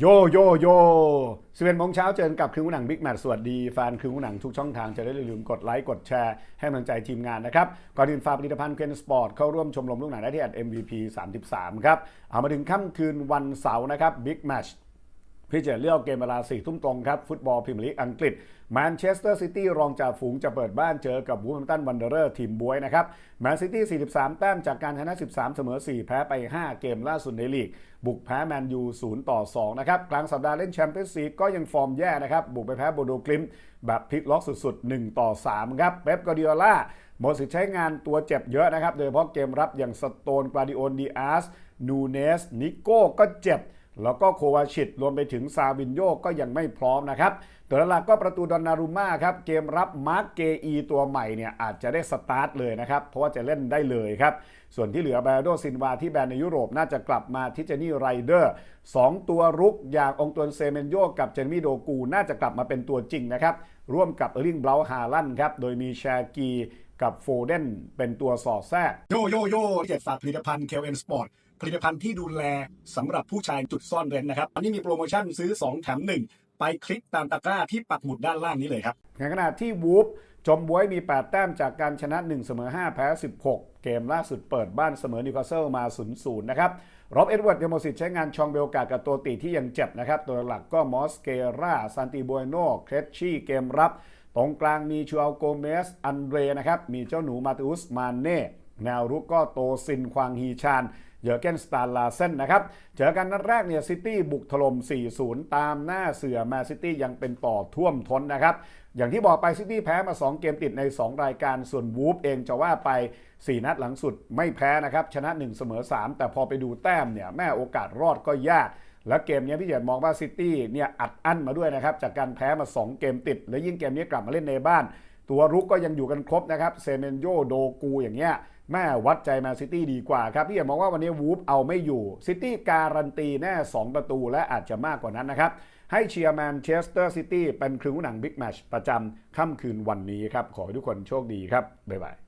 โยโยโยสิบเอ็ดโมงเช้าเจอกับคืนหนังบิ๊กแมทสวัสดีแฟนคืนหนังทุกช่องทางจะได้อย่าลืมกดไลค์กดแชร์ให้กำลังใจทีมงานนะครับ ก่อนอื่นฝากผลิตภัณฑ์เคนสปอร์ตเข้าร่วมชมรมลูกหนังได้ที่แอด MVP 33 ครับ เอามาถึงค่ำคืนวันเสาร์นะครับบิ๊กแมท พี่จะเลือกเกมเวลา4ทุ่มตรงครับ ฟุตบอลพรีเมียร์ลีกอังกฤษแมนเชสเตอร์ซิตี้รองจ่าฝูงจะเปิดบ้านเจอกับวูแฮมตันวันเดอร์ทีมบวยนะครับแมนซิตี้ 43 แต้มจากการชนะ 13 เสมอ 4 แพ้ไป 5 เกมล่าสุดในลีก บุกแพ้แมนยู 0 ต่อ 2 นะครับ กลางสัปดาห์เล่นแชมเปี้ยนส์ลีกก็ยังฟอร์มแย่นะครับ บุกไปแพ้โบโดกลิมแบบพลิกล็อกสุด ๆ 1 ต่อ 3 ครับ เป๊ปกอร์ดิโอล่าหมดสิทธิ์ใช้งานตัวเจ็บเยอะนะครับ โดยเฉพาะเกมรับอย่างสโตนกวาดิโอนดีอาสนูเนสนิโก้ก็เจ็บ แล้วก็โควาชิตรวมไปถึงซาวินโยก็ยังไม่พร้อมนะครับตัวหลักก็ประตูดอนนารุม่าครับ เกมรับมาร์กเกอีตัวใหม่เนี่ยอาจจะได้สตาร์ทเลยนะครับ เพราะว่าจะเล่นได้เลยครับ ส่วนที่เหลือแบรโดซินวาที่แบนในยุโรปน่าจะกลับมาทิจานี่ไรเดอร์สองตัวรุกอย่างองตวนเซเมนโยกับเจนมิโดกูน่าจะกลับมาเป็นตัวจริงนะครับ ร่วมกับเอลิงเบลาฮาลันครับ โดยมีแชกีกับโฟเดนเป็นตัวสอดแทรกโยโยโย่เจ็ดฝากผลิตภัณฑ์ KLN Sport ผลิตภัณฑ์ที่ดูแลสำหรับผู้ชายจุดซ่อนเร้นนะครับ อันนี้มีโปรโมชั่นซื้อ 2 แถม 1 ไปคลิกตามตะกร้าที่ปักหมุดด้านล่างนี้เลยครับในขณะที่วูฟจมบวยมี 8 แต้มจากการชนะ 1 เสมอ 5 แพ้ 16 เกมล่าสุดเปิดบ้านเสมอนิวคาสเซิลมา 0-0 นะครับร็อบเอ็ดเวิร์ดยังหมสิทธิ์ใช้งานชองเบลกากับตัวตีที่ยังเจ็บนะครับ ตัวหลักก็มอสเกราซานติโบโนเครชชี่เกมรับ ตรงกลางมีชูอัลโกเมส อันเดรนะครับ มีเจ้าหนูมาติอุส มาเน่ แนวรุกก็โตซิน ควางฮีชาน เยอร์เกนสตาร์ลาเซนนะครับ เจอกันนัดแรกเนี่ยซิตี้บุกถล่ม 4-0 ตามหน้าเสือแมนซิตี้ยังเป็นต่อท่วมท้นนะครับ อย่างที่บอกไปซิตี้แพ้มา 2 เกมติดใน 2 รายการส่วนวูฟเองจะว่าไป 4 นัดหลังสุดไม่แพ้นะครับ ชนะ 1 เสมอ 3 แต่พอไปดูแต้มเนี่ยแม่โอกาสรอดก็ยากและเกมนี้พี่เจียนมองว่าซิตี้เนี่ยอัดอั้นมาด้วยนะครับจากการแพ้มา 2 เกมติด และยิ่งเกมนี้กลับมาเล่นในบ้าน ตัวรุกก็ยังอยู่กันครบนะครับเซเมนโยโดกูอย่างเงี้ย แม่วัดใจแมนซิตี้ดีกว่าครับพี่เอ๋มองว่าวันนี้วูฟเอาไม่อยู่ซิตี้การันตีแน่ 2 ประตูและอาจจะมากกว่านั้นนะครับ ให้เชียร์แมนเชสเตอร์ซิตี้เป็นครึ่งหนังบิ๊กแมชประจำค่ำคืนวันนี้ครับ ขอให้ทุกคนโชคดีครับ บ๊ายบาย